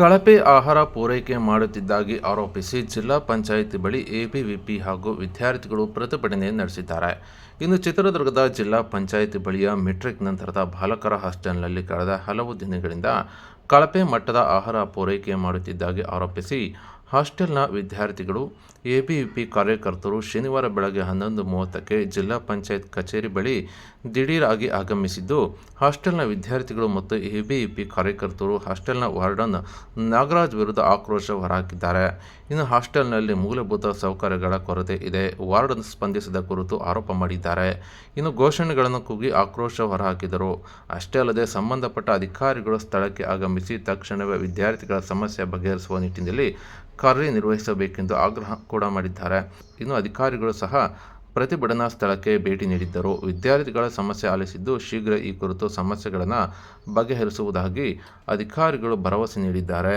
ಕಳಪೆ ಆಹಾರ ಪೂರೈಕೆ ಮಾಡುತ್ತಿದ್ದಾಗಿ ಆರೋಪಿಸಿ ಜಿಲ್ಲಾ ಪಂಚಾಯಿತಿ ಬಳಿ ಎಬಿವಿಪಿ ಹಾಗೂ ವಿದ್ಯಾರ್ಥಿಗಳು ಪ್ರತಿಭಟನೆ ನಡೆಸಿದ್ದಾರೆ. ಇನ್ನು ಚಿತ್ರದುರ್ಗದ ಜಿಲ್ಲಾ ಪಂಚಾಯಿತಿ ಬಳಿಯ ಮೆಟ್ರಿಕ್ ನಂತರದ ಬಾಲಕರ ಹಾಸ್ಟೆಲ್ನಲ್ಲಿ ಕಳೆದ ಹಲವು ದಿನಗಳಿಂದ ಕಳಪೆ ಮಟ್ಟದ ಆಹಾರ ಪೂರೈಕೆ ಮಾಡುತ್ತಿದ್ದಾಗಿ ಆರೋಪಿಸಿ ಹಾಸ್ಟೆಲ್ನ ವಿದ್ಯಾರ್ಥಿಗಳು ಎಬಿವಿಪಿ ಕಾರ್ಯಕರ್ತರು ಶನಿವಾರ ಬೆಳಗ್ಗೆ ಹನ್ನೊಂದು ಮೂವತ್ತಕ್ಕೆ ಜಿಲ್ಲಾ ಪಂಚಾಯತ್ ಕಚೇರಿ ಬಳಿ ದಿಢೀರಾಗಿ ಆಗಮಿಸಿದ್ದು, ಹಾಸ್ಟೆಲ್ನ ವಿದ್ಯಾರ್ಥಿಗಳು ಮತ್ತು ಎಬಿವಿಪಿ ಕಾರ್ಯಕರ್ತರು ಹಾಸ್ಟೆಲ್ನ ವಾರ್ಡನ್ ನಾಗರಾಜ್ ವಿರುದ್ಧ ಆಕ್ರೋಶ ಹೊರಹಾಕಿದ್ದಾರೆ. ಇನ್ನು ಹಾಸ್ಟೆಲ್ನಲ್ಲಿ ಮೂಲಭೂತ ಸೌಕರ್ಯಗಳ ಕೊರತೆ ಇದೆ. ವಾರ್ಡನ್ ಸ್ಪಂದಿಸಿದ ಕುರಿತು ಆರೋಪ ಮಾಡಿದ್ದಾರೆ. ಇನ್ನು ಘೋಷಣೆಗಳನ್ನು ಕೂಗಿ ಆಕ್ರೋಶ ಹೊರಹಾಕಿದರು. ಅಷ್ಟೇ ಅಲ್ಲದೆ ಸಂಬಂಧಪಟ್ಟ ಅಧಿಕಾರಿಗಳು ಸ್ಥಳಕ್ಕೆ ಆಗಮಿಸಿ ತಕ್ಷಣವೇ ವಿದ್ಯಾರ್ಥಿಗಳ ಸಮಸ್ಯೆ ಬಗೆಹರಿಸುವ ನಿಟ್ಟಿನಲ್ಲಿ ಕಾರ್ಯನಿರ್ವಹಿಸಬೇಕೆಂದು ಆಗ್ರಹ ಕೂಡ ಮಾಡಿದ್ದಾರೆ. ಇನ್ನು ಅಧಿಕಾರಿಗಳು ಸಹ ಪ್ರತಿಭಟನಾ ಸ್ಥಳಕ್ಕೆ ಭೇಟಿ ನೀಡಿದ್ದರು. ವಿದ್ಯಾರ್ಥಿಗಳ ಸಮಸ್ಯೆ ಆಲಿಸಿದ್ದು ಶೀಘ್ರ ಈ ಕುರಿತು ಸಮಸ್ಯೆಗಳನ್ನು ಬಗೆಹರಿಸುವುದಾಗಿ ಅಧಿಕಾರಿಗಳು ಭರವಸೆ ನೀಡಿದ್ದಾರೆ.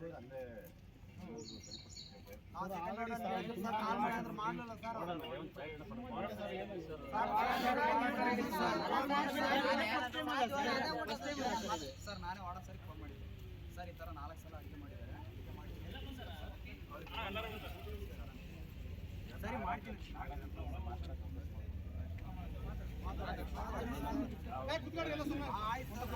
ಬೇಕು ಸರ್ ನಾನೇ ವಾರ್ಡನ್ ಸರಿ ಫೋನ್ ಮಾಡಿದ್ದೆ ಸರ್ ಈ ಥರ ನಾಲ್ಕು ಸಲ ಅಡುಗೆ ಮಾಡಿದ್ದಾರೆ ಅಡುಗೆ ಮಾಡಿ ಸರಿ ಮಾಡ್ತೀನಿ ಆಯ್ತು